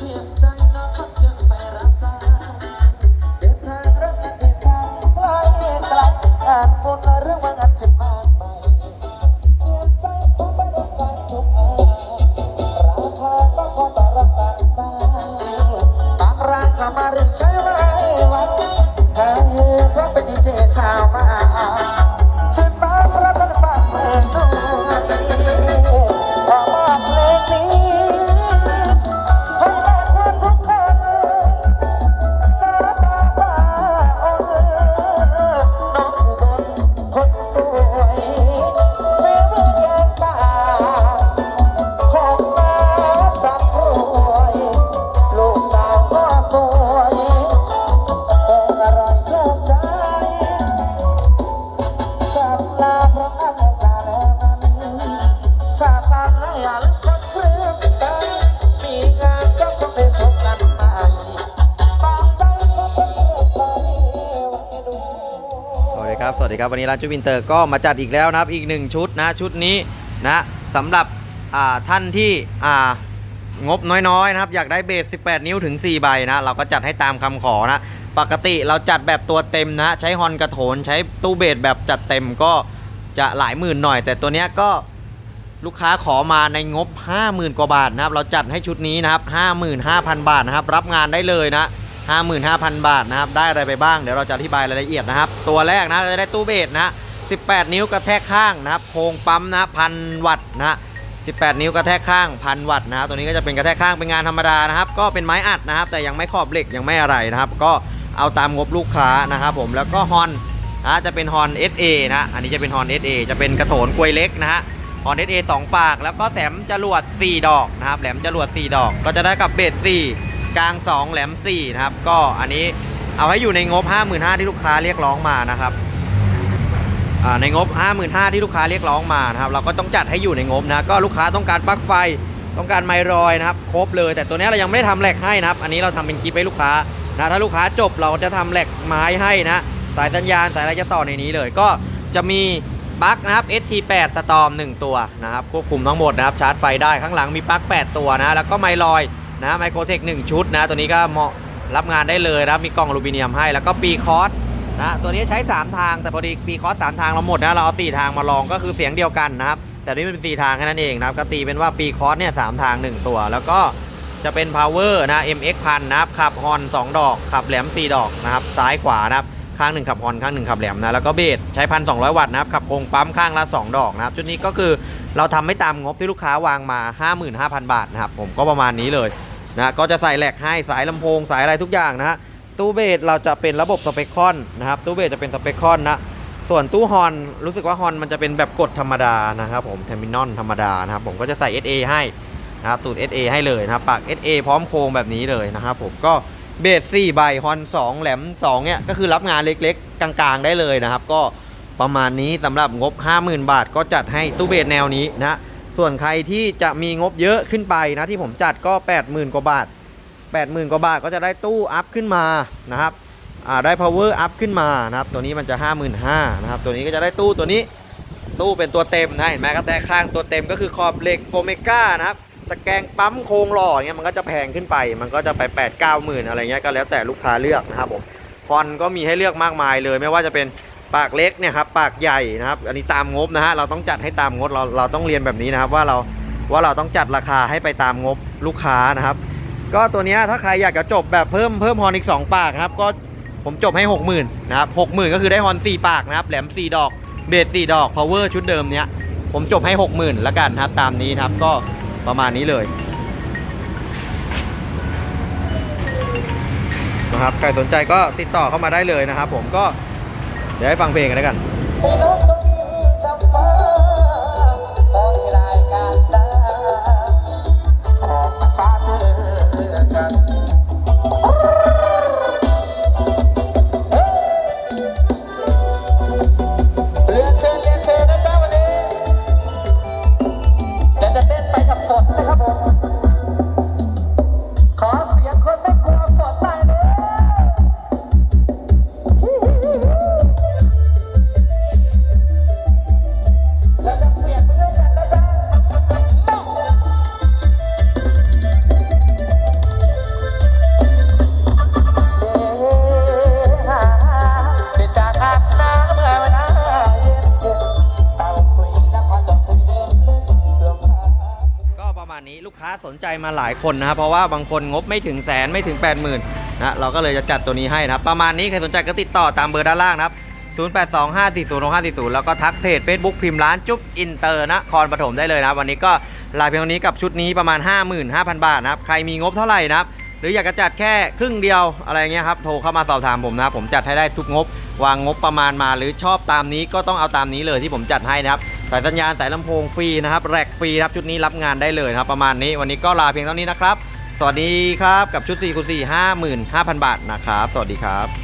ชีพใจน้องยังไปรับจ้างเดิน ครับสวัสดีครับวันนี้ร้านจูวินเตอร์ก็มาจัดอีกแล้วนะครับอีกหนึ่งชุดนะชุดนี้นะสำหรับท่านที่งบน้อยๆนะครับอยากได้เบส 18 นิ้วถึง 4 ใบนะเราก็จัดให้ตามคำขอนะปกติเราจัดแบบตัวเต็มนะใช้ฮอนกระโถนใช้ตู้เบสแบบจัดเต็มก็จะหลายหมื่นหน่อย แต่ตัวเนี้ยก็ลูกค้าขอมาในงบ 50,000 กว่าบาทนะครับเราจัดให้ชุดนี้นะครับ 55,000 บาทนะครับรับงานได้เลยนะ 55,000 บาทนะครับ ได้อะไรไปบ้าง เดี๋ยวเราจะอธิบายรายละเอียดนะครับ ตัวแรกนะจะได้ตู้เบสนะ 18 นิ้วกระแทกข้างนะครับ โครงปั๊มนะพันวัตต์นะ 18 นิ้วกระแทกข้างพันวัตต์นะตัวนี้ก็จะเป็นกระแทกข้างเป็นงานธรรมดานะครับ ก็เป็นไม้อัดนะครับ แต่ยังไม่ขอบเหล็กยังไม่อะไรนะครับ ก็เอาตามงบลูกค้านะครับผม แล้วก็ฮอนนะจะเป็นฮอน SA นะ อันนี้จะเป็นฮอน SA จะเป็นกระโถนกลวยเล็กนะฮะฮอน SA 2 ปาก แล้วก็แสมจรวด 4 ดอกนะครับ แหลมจรวด 4 ดอก ก็จะได้กับเบส4 กลาง 2 แหลม 4 นะครับ ก็อันนี้เอาให้อยู่ในงบ 55,000ที่ลูกค้าเรียกร้องมานะครับในงบ 55,000ที่ลูกค้าเรียกร้องมานะครับ เราก็ต้องจัดให้อยู่ในงบนะก็ลูกค้าต้องการปลั๊กไฟต้องการไมรอยนะครับ ครบเลย แต่ตัวนี้เรายังไม่ได้ทำแหลกให้นะครับ อันนี้เราทำเป็นคลิปให้ลูกค้านะถ้าลูกค้าจบเราจะทำแหลกไม้ให้นะ สายสัญญาณสายอะไรจะต่อในนี้เลย ก็จะมีปลั๊กนะครับ ST8 สตอม1ตัวนะครับควบคุมทั้งหมดนะครับชาร์จไฟได้ข้างหลังมีปลั๊ก8 ตัวนะแล้วก็ไมค์รอย นะไมโครเทค1ชุดนะตัวนี้ก็เหมาะรับงานได้เลยนะมีกล่องอลูมิเนียมให้แล้วก็ปีคอร์สนะตัวนี้ใช้ 3 ทางแต่พอดีปีคอร์ส3ทางเราหมดนะเราเอา4ทางมาลองก็คือเสียงเดียวกันนะครับแต่นี่เป็น4ทางแค่นั้นเองนะครับก็ตีเป็นว่าปีคอร์สเนี่ยสทาง 1 ตัว แล้วก็จะเป็น power นะ MX พันนะครับขับฮอน2ดอกขับแหลม 4 ดอกนะครับซ้ายขวานะครับข้างหนึ่งขับฮอนข้างหนึ่งขับแหลมนะแล้วก็เบสใช้พันสองวัตต์นะครับขับโครงปั๊มข้างละ 2 ดอกนะครับชุดนี้ก็คือเราทำไม่ตามงบที่ลูกค้าวางมา 55,000 บาทนะครับผมก็ประมาณนี้เลย นะก็จะใส่แหลกให้สายลำโพงสายอะไรทุกอย่างนะฮะตู้เบสเราจะเป็นระบบสเปคคอนนะครับตู้เบสจะเป็นสเปคคอนนะส่วนตู้ฮอนรู้สึกว่าฮอนมันจะเป็นแบบกดธรรมดานะครับผมเทอร์มินอลธรรมดานะครับผมก็จะใส่ SA ให้นะครับตูด SA ให้เลยนะครับปาก SA พร้อมโครงแบบนี้เลยนะครับผมก็เบส4ใบฮอน2แหลม2เนี่ยก็คือรับงานเล็กๆ กลางๆ ได้เลยนะครับ ก็ประมาณนี้สำหรับงบ 50,000 บาทก็จัดให้ตู้เบสแนวนี้นะ ส่วนใครที่จะมีงบเยอะขึ้นไปนะที่ผมจัดก็ 80,000 กว่าบาท 80,000 กว่าบาทก็จะได้ตู้อัพขึ้นมานะครับได้ power up ขึ้นมานะครับตัวนี้มันจะ 55,000นะครับตัวนี้ก็จะได้ตู้ตัวนี้ตู้เป็นตัวเต็มนะเห็นไหมก็แต่ข้างตัวเต็มก็คือขอบเหล็กโฟเมก้านะครับตะแกรงปั๊มโครงหล่อเงี้ยมันก็จะแพงขึ้นไป มันก็จะไป 8 9หมื่นอะไรเงี้ยก็แล้วแต่ลูกค้าเลือกนะครับผมคอนก็มีให้เลือกมากมายเลยไม่ว่าจะเป็น ปากเล็กเนี่ยครับปากใหญ่นะครับ อันนี้ตามงบนะฮะเราต้องจัดให้ตามงบเราเราต้องเรียนแบบนี้นะครับว่าเราว่าเราต้องจัดราคาให้ไปตามงบลูกค้านะครับ ก็ตัวเนี้ยถ้าใครอยากจะจบแบบเพิ่มเพิ่มฮอนอีก 2 ปากครับก็ผมจบให้ 60,000นะครับ60,000 ก็คือได้ฮอน 4 ปากนะครับแหลม 4 ดอกเบส 4 ดอก power ชุดเดิมเนี้ยผมจบให้ 60,000ละกันนะครับตามนี้ครับก็ประมาณนี้เลยนะครับใครสนใจก็ติดต่อเข้ามาได้เลยนะครับ ผมก็ ดี๋ยวให้ฟังเพลงกันแล้วกันให้น้องต้องจำมาต้องรายการ ค้าสนใจมาหลายคนนะครับเพราะว่าบางคนงบไม่ถึงแสนไม่ถึง 80,000นะเราก็เลยจะจัดตัวนี้ให้นะครับ ประมาณนี้ใครสนใจก็ติดต่อตามเบอร์ด้านล่างนะครับ 0825406540 แล้วก็ทักเพจ Facebook พิมพ์ร้านจุ๊บอินเตอร์นครปฐมได้เลยนะวันนี้ก็ลาเพียงเท่านี้กับชุดนี้ประมาณ 55,000 บาทนะครับใครมีงบเท่าไหร่นะครับหรืออยากจะจัดแค่ครึ่งเดียวอะไรเงี้ยครับโทรเข้ามาสอบถามผมนะครับผมจัดให้ได้ทุกงบ วางงบประมาณมา หรือชอบตามนี้ก็ต้องเอาตามนี้เลยที่ผมจัดให้นะครับ สายสัญญาณสายลำโพงฟรีนะครับแรกฟรีครับชุดนี้รับงานได้เลยนะครับประมาณนี้วันนี้ก็ลาเพียงเท่านี้นะครับ สวัสดีครับกับชุด4คูณ4 55,000 บาทนะครับ สวัสดีครับ